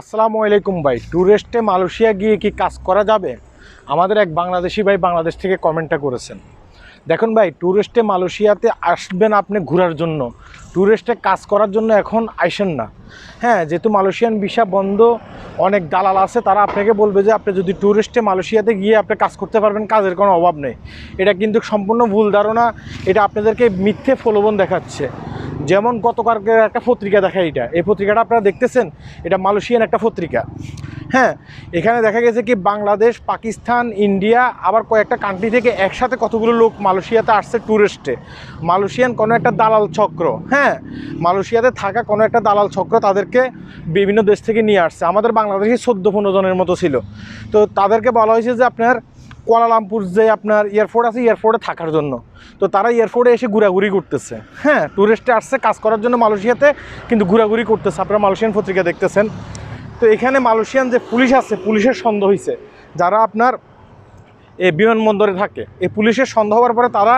আসসালামু আলাইকুম ভাই ট্যুরিস্টে মালয়েশিয়া গিয়ে কি কাজ করা যাবে? আমাদের এক বাংলাদেশি ভাই বাংলাদেশ থেকে কমেন্টটা করেছেন। দেখুন ভাই ট্যুরিস্টে মালয়েশিয়াতে আসবেন আপনি ঘোরার জন্য। ট্যুরিস্টে কাজ করার জন্য এখন আইসেন না। হ্যাঁ যেহেতু মালয়েশিয়ান ভিসা বন্ধ, অনেক দালাল আছে, তারা আপনাকে বলবে যে আপনি যদি ট্যুরিস্টে মালয়েশিয়াতে গিয়ে আপনি কাজ করতে পারবেন, কাজের কোনো অভাব নেই। এটা কিন্তু সম্পূর্ণ ভুল ধারণা। এটা আপনাদেরকে মিথ্যে প্রলোভন দেখাচ্ছে। যেমন গতকালকের একটা পত্রিকা দেখা এটা। এই পত্রিকাটা আপনারা দেখতেছেন? এটা মালয়েশিয়ান একটা পত্রিকা। হ্যাঁ এখানে দেখা গেছে কি বাংলাদেশ, পাকিস্তান, ইন্ডিয়া, আবার কয়েকটা কান্ট্রি থেকে একসাথে কতগুলো লোক মালয়েশিয়াতে আসছে ট্যুরিস্টে মালয়েশিয়ান কোনো একটা দালাল চক্র হ্যাঁ মালয়েশিয়াতে থাকা কোনো একটা দালাল চক্র তাদেরকে বিভিন্ন দেশ থেকে নিয়ে আসছে। আমাদের বাংলাদেশে চোদ্দ পনেরো জনের মতো ছিল। তো তাদেরকে বলা হয়েছে যে আপনার কুয়ালালামপুর যে আপনার এয়ারপোর্ট আছে, এয়ারপোর্টে থাকার জন্য। তো তারা এয়ারপোর্টে এসে ঘোরাঘুরি করতেছে। হ্যাঁ ট্যুরিস্টে আসছে, কাজ করার জন্য মালয়েশিয়াতে, কিন্তু ঘোরাঘুরি করতেছে। আপনারা মালয়েশিয়ান পত্রিকা দেখতেছেন। তো এখানে মালয়েশিয়ান যে পুলিশ আছে, পুলিশের সন্দেহ হয়েছে যারা আপনার এ বিমানবন্দরে থাকে এই পুলিশের সন্দেহ হওয়ার পরে তারা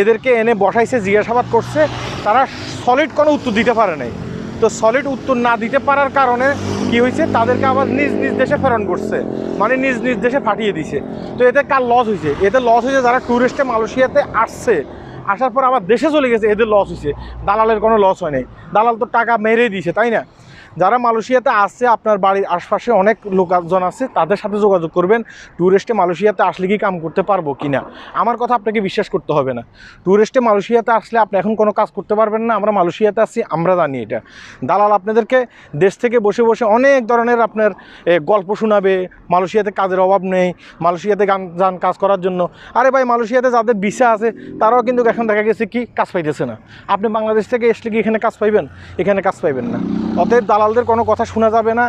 এদেরকে এনে বসাইছে, জিজ্ঞাসাবাদ করছে। তারা সলিড কোনো উত্তর দিতে পারে নাই। তো সলিড উত্তর না দিতে পারার কারণে কি হয়েছে? তাদেরকে আবার নিজ নিজ দেশে প্রেরণ করছে। মানে নিজ নিজ দেশে পাঠিয়ে দিছে। তো এতে কার লস হয়েছে? এতে লস হয়েছে যারা ট্যুরিস্টে মালয়েশিয়াতে আসছে। আসার পর আবার দেশে চলে গেছে, এদের লস হয়েছে। দালালের কোনো লস হয় নাই। দালাল তো টাকা মেরেই দিয়েছে, তাই না? যারা মালয়েশিয়াতে আসছে আপনার বাড়ির আশপাশে অনেক লোকজন আছে, তাদের সাথে যোগাযোগ করবেন। ট্যুরিস্টে মালয়েশিয়াতে আসলে কি কাম করতে পারব কি না আমার কথা আপনাকে বিশ্বাস করতে হবে না। ট্যুরিস্টে মালয়েশিয়াতে আসলে আপনি এখন কোনো কাজ করতে পারবেন না। আমরা মালয়েশিয়াতে আসছি আমরা জানি এটা। দালাল আপনাদেরকে দেশ থেকে বসে বসে অনেক ধরনের আপনার গল্প শোনাবে। মালয়েশিয়াতে কাজের অভাব নেই, মালয়েশিয়াতে গান, যান কাজ করার জন্য। আরে ভাই, মালয়েশিয়াতে যাদের ভিসা আছে, তারাও কিন্তু এখন দেখা গেছে কি, কাজ পাইতেছে না। আপনি বাংলাদেশ থেকে আসলে কি এখানে কাজ পাইবেন? এখানে কাজ পাইবেন না। অতএব দালালদের কোনো কথা শোনা যাবে না।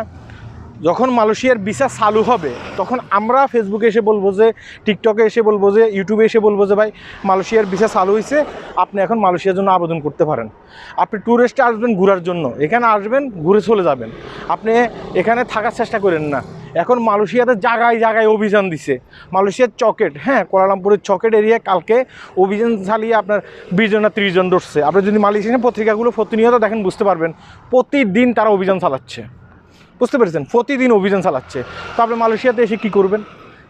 যখন মালয়েশিয়ার ভিসা চালু হবে, তখন আমরা ফেসবুকে এসে বলব যে টিকটকে এসে বলব যে ইউটিউবে এসে বলব যে, ভাই, মালয়েশিয়ার ভিসা চালু হয়েছে, আপনি এখন মালয়েশিয়ার জন্য আবেদন করতে পারেন। আপনি ট্যুরিস্টে আসবেন ঘুরার জন্য। এখানে আসবেন, ঘুরে চলে যাবেন। আপনি এখানে থাকার চেষ্টা করেন না। এখন মালয়েশিয়াতে জায়গায় জায়গায় অভিযান দিছে। মালয়েশিয়ার চকেট হ্যাঁ কোয়ালালামপুরের চকেট এরিয়া কালকে অভিযান চালিয়ে আপনার বিশ জন না ত্রিশ জন ধরছে। আপনি যদি মালয়েশিয়ার পত্রিকাগুলো প্রতিনিয়ত দেখেন, বুঝতে পারবেন প্রতিদিন তারা অভিযান চালাচ্ছে। বুঝতে পেরেছেন? প্রতিদিন অভিযান চালাচ্ছে। তো আপনি মালয়েশিয়াতে এসে কী করবেন?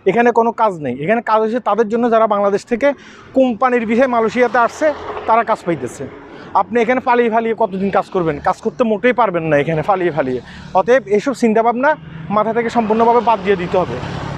এখানে কোনো কাজ নেই। এখানে কাজ হচ্ছে তাদের জন্য যারা বাংলাদেশ থেকে কোম্পানির বিষয়ে মালয়েশিয়াতে আসছে, তারা কাজ পাইতেছে। আপনি এখানে ফালিয়ে ফালিয়ে কতদিন কাজ করবেন? কাজ করতে মোটেই পারবেন না এখানে ফালিয়ে ফালিয়ে। অতএব এইসব চিন্তাভাবনা মাথা থেকে সম্পূর্ণভাবে বাদ দিয়ে দিতে হবে।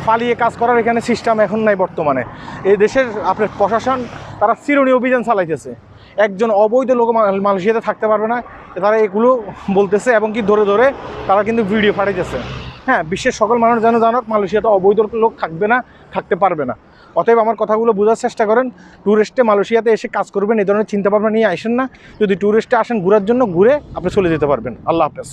ফালিয়ে কাজ করার এখানে সিস্টেম এখন নাই বর্তমানে। এই দেশের আপনার প্রশাসন, তারা চিরুনি অভিযান চালাইতেছে। একজন অবৈধ লোক মাল- মালয়েশিয়াতে থাকতে পারবে না। তারা এগুলো বলতেছে এবং কি ধরে ধরে তারা কিন্তু ভিডিও পাঠাইতেছে হ্যাঁ বিশ্বের সকল মানুষ যেন জানক, মালয়েশিয়াতে অবৈধ লোক থাকবে না, থাকতে পারবে না। অতএব আমার কথাগুলো বোঝার চেষ্টা করেন। ট্যুরিস্টে মালয়েশিয়াতে এসে কাজ করবেন এই ধরনের চিন্তাভাবনা নিয়ে আসেন না। যদি ট্যুরিস্টে আসেন ঘুরার জন্য, ঘুরে আপনি চলে যেতে পারবেন। আল্লাহ হাফেজ।